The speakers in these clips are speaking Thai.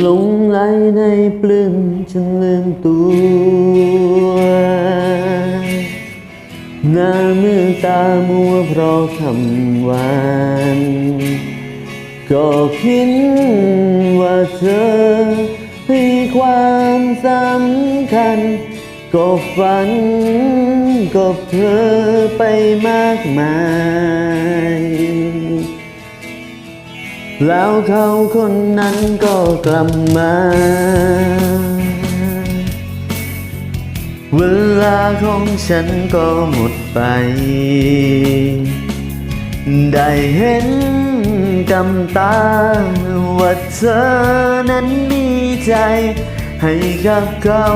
หลงไหลในปลื้มจนลืมตัว หน้ามือตามัวเพราะคำหวานก็คิดว่าเธอให้ความสำคัญ ก็ฝันกับเธอไปมากมาย แล้วเขาคนนั้นก็กลับมา เวลาของฉันก็หมดไป ได้เห็นกำตา ว่าเธอนั้นมีใจ ให้กับเขา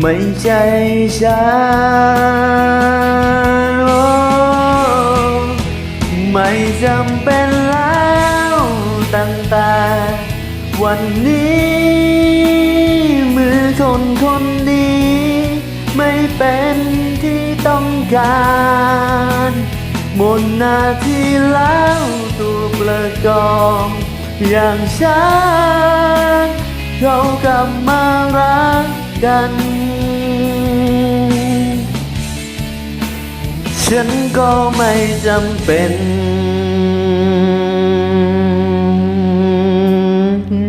ไม่ใช่ฉัน ไม่จำเป็นแล้วตั้งแต่วันนี้ มือคนคนนี้ไม่เป็นที่ต้องการหมดหน้าที่แล้วตัวประกอบอย่างฉันเขากลับมารักกัน ฉันก็ไม่จำเป็น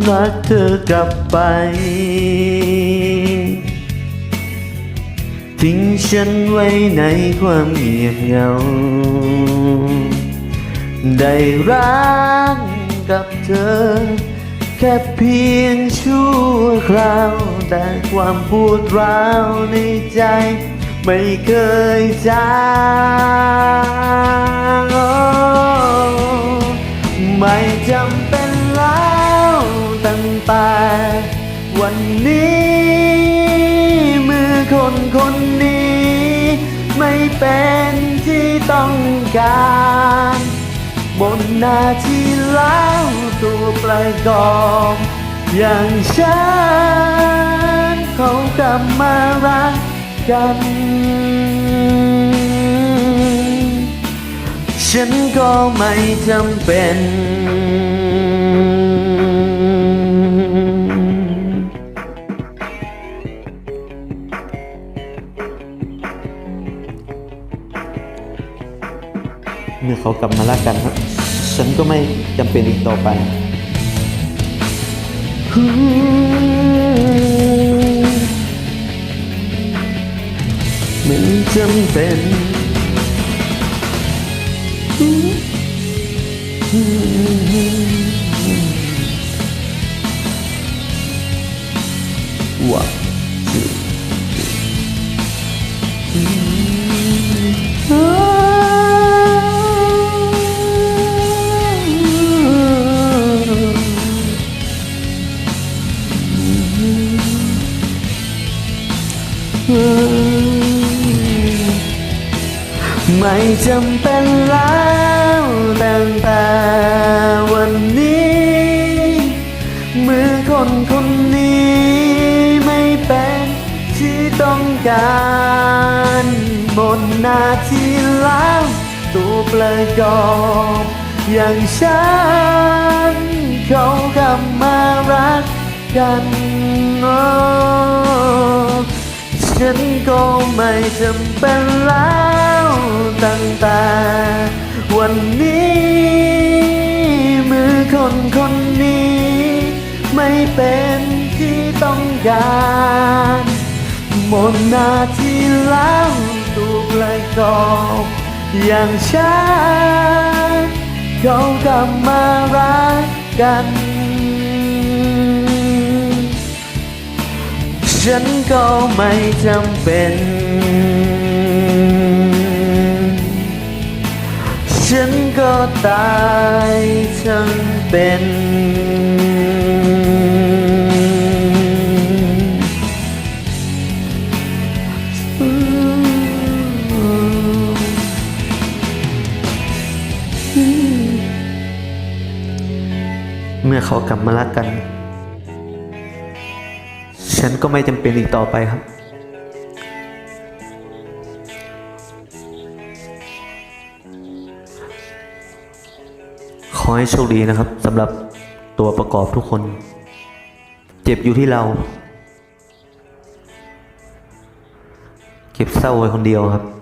รักเธอกลับไป ทิ้งฉันไว้ในความเงียบเหงา ได้รักกับเธอ แค่เพียงชั่วคราว แต่ความปวดร้าวในใจ ไม่เคยจางไม่จำเป็นแล้วตั้งแต่วันนี้มือคนคนนี้ ไม่เป็นที่ต้องการบนหน้าที่แล้วตัวประกอบอย่างฉันเขากลับมารัก กัน ฉันก็ไม่จำเป็น เมื่อเขากลับมารักกันครับ ฉันก็ไม่จำเป็นอีกต่อไป มันจำเป็นว่า ไม่จำเป็นแล้วตั้งแต่วันนี้ มือคนคนนี้ไม่เป็นที่ต้องการหมดหน้าที่แล้วตัวประกอบอย่างฉันเขากลับมารักกันโอ้ ฉันก็ไม่จำเป็นแล้วตั้งแต่วันนี้ มือคนคนนี้ ไม่เป็นที่ต้องการหมดหน้าที่แล้วตัวประกอบอย่างฉันเขากลับมารักกัน ฉันก็ไม่จำเป็น ฉันก็ตายทั้งเป็น เมื่อเขากลับมารักกัน ฉันก็ไม่จำเป็นอีกต่อไปครับ ขอให้โชคดีนะครับสำหรับตัวประกอบทุกคน เจ็บอยู่ที่เรา เก็บเศร้าไว้คนเดียวครับ